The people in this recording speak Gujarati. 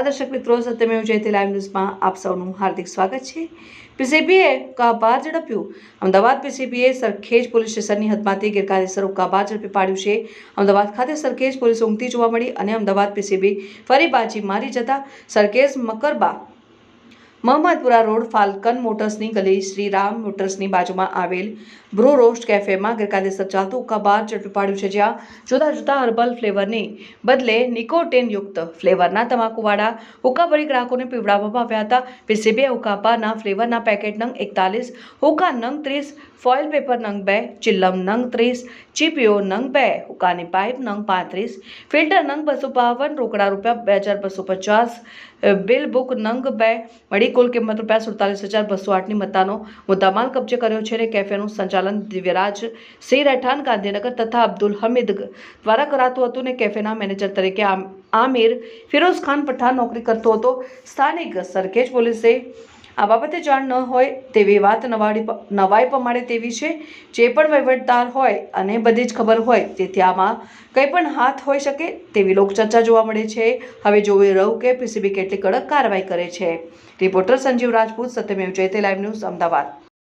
દર્શક મિત્રો, સત્યમેવ જયતે લાઈવ ન્યૂઝમાં આપ સૌનું હાર્દિક સ્વાગત છે. પીસીબીએ કાબાર ઝડપ્યું? અમદાવાદ પીસીબીએ સરખેજ પોલીસ સ્ટેશનની હદમાંથી ગેરકાયદેસર કાબાર ઝડપી પાડ્યું છે. અમદાવાદ ખાતે સરખેજ પોલીસ ઊંઘતી જોવા મળી અને અમદાવાદ પીસીબી ફરી બાજી મારી જતા સરખેજ મકરબા મહમ્મદપુરા રોડ ફાલ્કન મોટર્સની ગલી શ્રીરામ મોટર્સની બાજુમાં આવેલ બ્રો રોસ્ટ કેફેમાં ગેરકાયદેસર ચાલતું ઉકાબાર ઝડપી પાડ્યું છે, જ્યાં જુદા જુદા હર્બલ ફ્લેવરની બદલે નિકોટેનયુક્ત ફ્લેવરના તમાકુવાળા હુક્કાભરી ગ્રાહકોને પીવડાવવામાં આવ્યા હતા. પીસીબીએ હુકાપાના ફ્લેવરના પેકેટ નંગ એકતાલીસ હુક્કા નંગ ત્રીસ, ફોઇલ પેપર નંગ બે, ચિલ્લમ નંગ ત્રીસ, ચીપીઓ નંગ બે હુક્કાની પાઇપ નંગ પાંત્રીસ, ફિલ્ટર નંગ બસો બાવન, રોકડા રૂપિયા બે હજાર બસો પચાસ બિલ બુક નંગ બે મળી કુલ કિંમત રૂપિયા સુડતાલીસ હજાર બસો આઠની મત્તાનો મુદ્દામાલ કબજે કર્યો છે અને કેફેનું સંચાલન દિવ્યરાજ સિંહ રહેઠાણ ગાંધીનગર તથા અબ્દુલ હમીદ દ્વારા કરાતું હતું ને કેફેના મેનેજર તરીકે આમ- આમિર ફિરોઝ ખાન પઠાણ નોકરી કરતો હતો. સ્થાનિક સરખેજ પોલીસે આ બાબતે જાણ ન હોય તેવી વાત નવાડી નવાઈ પમાડે તેવી છે. જે પણ વહીવટદાર હોય અને બધી જ ખબર હોય તેથી આમાં કંઈ પણ હાથ હોઈ શકે તેવી લોકચર્ચા જોવા મળે છે. હવે જોઈ રહું કે પીસીબી કેટલી કડક કાર્યવાહી કરે છે. Reporter Sanjeev Rajput, Satyamev Jayate, live news, Ahmedabad.